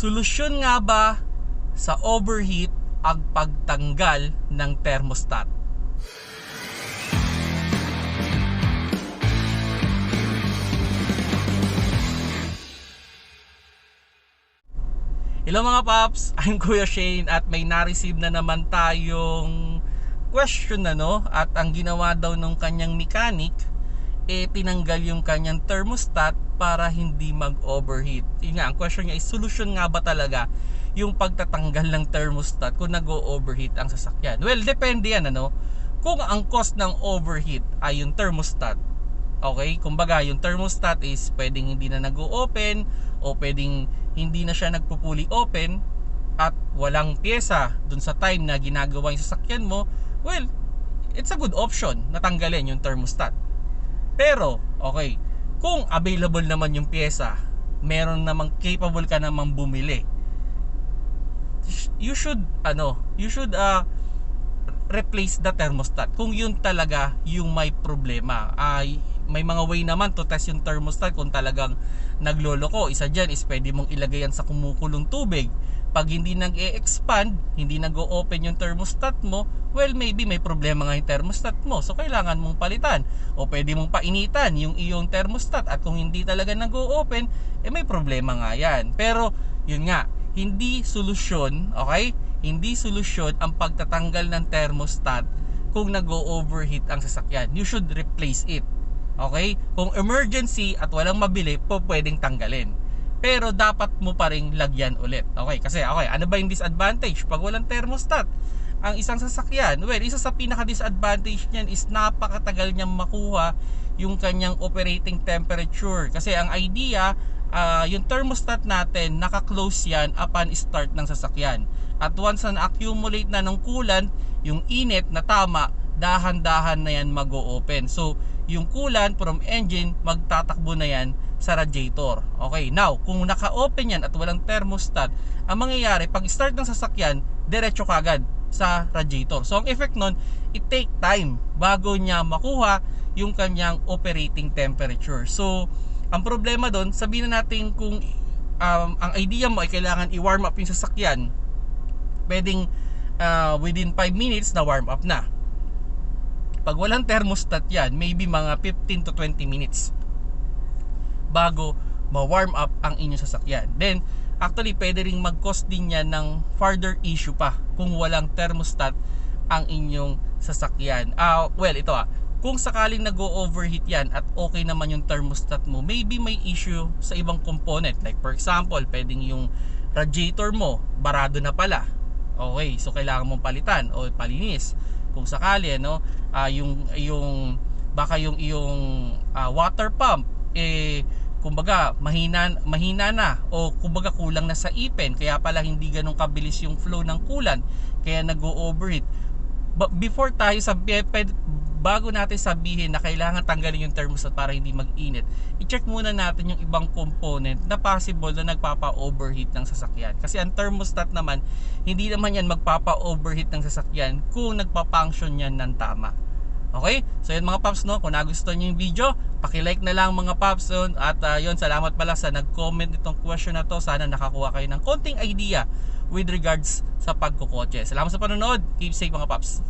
Solusyon nga ba sa overheat ang pagtanggal ng thermostat? Hello mga paps, I'm Kuya Shane at may na-receive na naman tayong question na no at ang ginawa daw ng kanyang mechanic eh tinanggal yung kanyang thermostat para hindi mag-overheat. Yun nga, ang question niya is solution nga ba talaga yung pagtatanggal ng thermostat kung nag-overheat ang sasakyan? Well, depende yan ano. Kung ang cost ng overheat ay yung thermostat, Okay? Kumbaga, yung thermostat is pwedeng hindi na nag-open o pwedeng hindi na siya nagpo-fully open at walang pyesa dun sa time na ginagawa yung sasakyan mo, well, it's a good option na tanggalin yung thermostat. Pero, okay, kung available naman yung pyesa, meron namang capable ka namang bumili, you should, ano, you should, uh, replace the thermostat. Kung yun talaga yung may problema. Ay may mga way naman to test yung thermostat kung talagang nagloloko. Isa dyan is pwede mong ilagay yan sa kumukulong tubig pag hindi nag-e-expand hindi nag-o-open yung thermostat mo well maybe may problema nga yung thermostat mo so kailangan mong palitan o pwede mong painitan yung iyong thermostat at kung hindi talaga nag-o-open eh may problema nga yan pero yun nga hindi solusyon okay hindi solusyon ang pagtatanggal ng thermostat kung nag-overheat ang sasakyan. You should replace it. Okay? Kung emergency at walang mabili, po pwedeng tanggalin. Pero dapat mo pa ring lagyan ulit. Okay? Kasi okay, ano ba yung disadvantage pag walang thermostat? Ang isang sasakyan, well, isa sa pinaka-disadvantage niyan is napakatagal niyang makuha yung kanyang operating temperature. Kasi ang idea, uh, yung thermostat natin, naka-close yan upon start ng sasakyan. At once na accumulate na ng coolant, yung init na tama, dahan-dahan na yan mag-o-open. So, yung coolant from engine, magtatakbo na yan sa radiator. Okay, now, kung naka-open yan at walang thermostat, ang mangyayari, pag start ng sasakyan, diretso kagad sa radiator. So, ang effect nun, it take time bago niya makuha yung kanyang operating temperature. So, ang problema doon, sabihin na natin kung um, ang idea mo ay kailangan i-warm up yung sasakyan pwedeng uh, within 5 minutes na warm up na. Pag walang thermostat yan, maybe mga 15 to 20 minutes bago ma-warm up ang inyong sasakyan. Then, actually, pwede rin mag-cause din yan ng further issue pa kung walang thermostat ang inyong sasakyan. Uh, well, ito ah, kung sakaling nag-overheat yan at okay naman yung thermostat mo, maybe may issue sa ibang component. Like for example, pwedeng yung radiator mo, barado na pala Okay, so kailangan mong palitan o palinis kung sakali no uh, yung yung baka yung yung uh, water pump eh kumbaga mahina mahina na o kumbaga kulang na sa ipin kaya pala hindi ganun kabilis yung flow ng coolant kaya nag-overheat but before tayo sa bago natin sabihin na kailangan tanggalin yung thermostat para hindi mag-init, i-check muna natin yung ibang component na possible na nagpapa-overheat ng sasakyan. Kasi ang thermostat naman, hindi naman yan magpapa-overheat ng sasakyan kung nagpa-function yan ng tama. Okay? So yun mga paps no, kung nagustuhan niyo yung video, paki-like na lang mga paps yun. At uh, yun, salamat pala sa nag-comment itong question na to. Sana nakakuha kayo ng konting idea with regards sa pagkukotse. Salamat sa panonood. Keep safe mga paps.